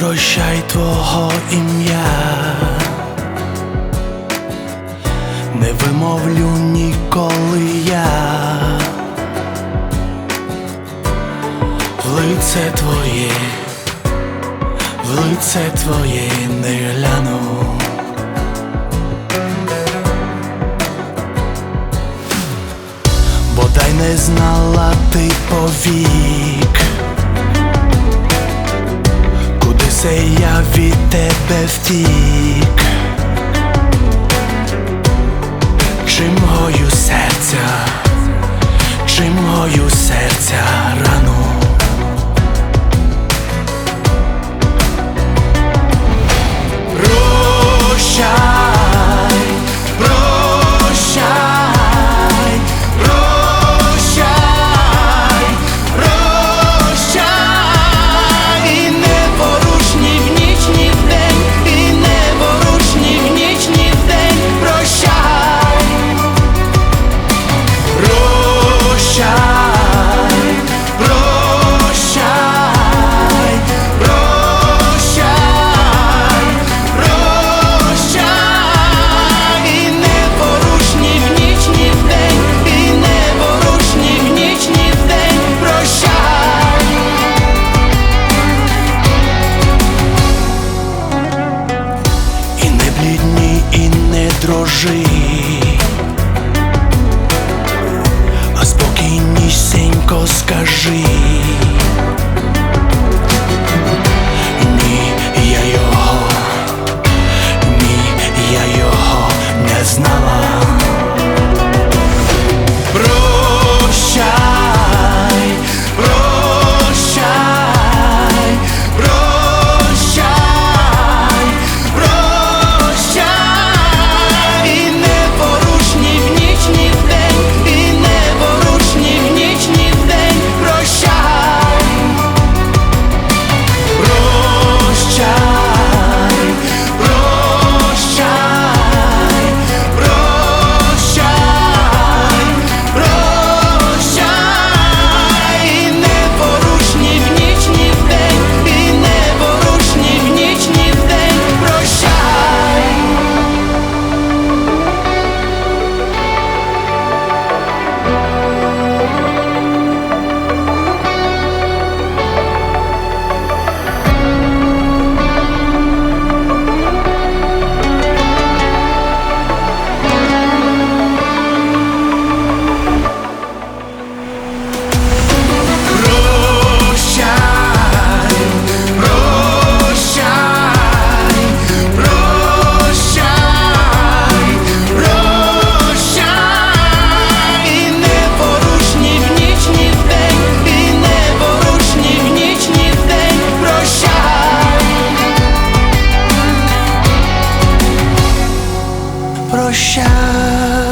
прощай твого ім'я, не вимовлю ніколи я, в лице твоє, в лице твоє не гляну. Бодай не знала ти повік, куди се я від тебе втік, чим гою серця, чим гою серця рану. ворожи, а спокійнісінько скажи. прощай.